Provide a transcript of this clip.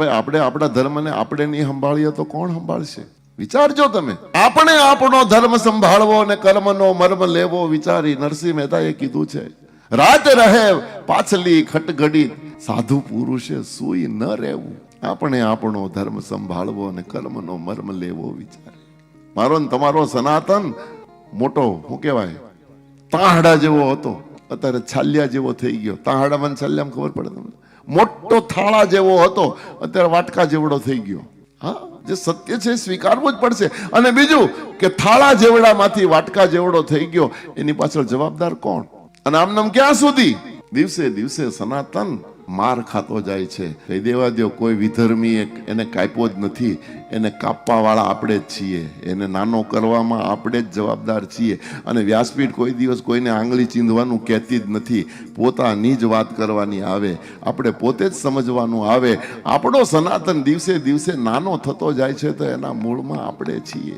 ભાઈ, આપણે આપણા ધર્મને આપણે નહીં સંભાળીએ તો કોણ સંભાળશે? વિચારજો તમે. આપણે આપણો ધર્મ સંભાળવો અને કર્મનો મર્મ લેવો વિચારી નરસિંહ મહેતાએ કીધું છે. રાત રહે પાછલી ખટઘડી. સાધુ પુરુષે સુઈ ન રહેવું. આપણે આપણો ધર્મ સંભાળવો અને કર્મનો મર્મ લેવો વિચારી. મારો ને તમારો સનાતન મોટો શું કહેવાય, તાહડા જેવો હતો. અત્યારે છાલિયા જેવો થઈ ગયો. તાહડામાં છાલિયામાં ખબર પડે તમને? મોટો થાળા જેવો હતો. અત્યારે વાટકા જેવડો થઈ ગયો. હા, જે સત્ય છે સ્વીકારવું જ પડશે. અને બીજું કે થાળા જેવડામાંથી વાટકા જેવડો થઈ ગયો, એની પાછળ જવાબદાર કોણ? અને આમનામ ક્યાં સુધી? દિવસે દિવસે સનાતન માર ખાતો જાય છે. કહી દેવા દો કોઈ વિધર્મી એને કાપ્યો જ નથી. એને કાપવા વાળા આપણે જ છીએ. એને નાનો કરવામાં આપણે જ જવાબદાર છીએ. અને વ્યાસપીઠ કોઈ દિવસ કોઈને આંગળી ચીંધવાનું કહેતી જ નથી. પોતાની જ વાત કરવાની આવે. આપણે પોતે જ સમજવાનું આવે. આપણો સનાતન દિવસે દિવસે નાનો થતો જાય છે તો એના મૂળમાં આપણે છીએ.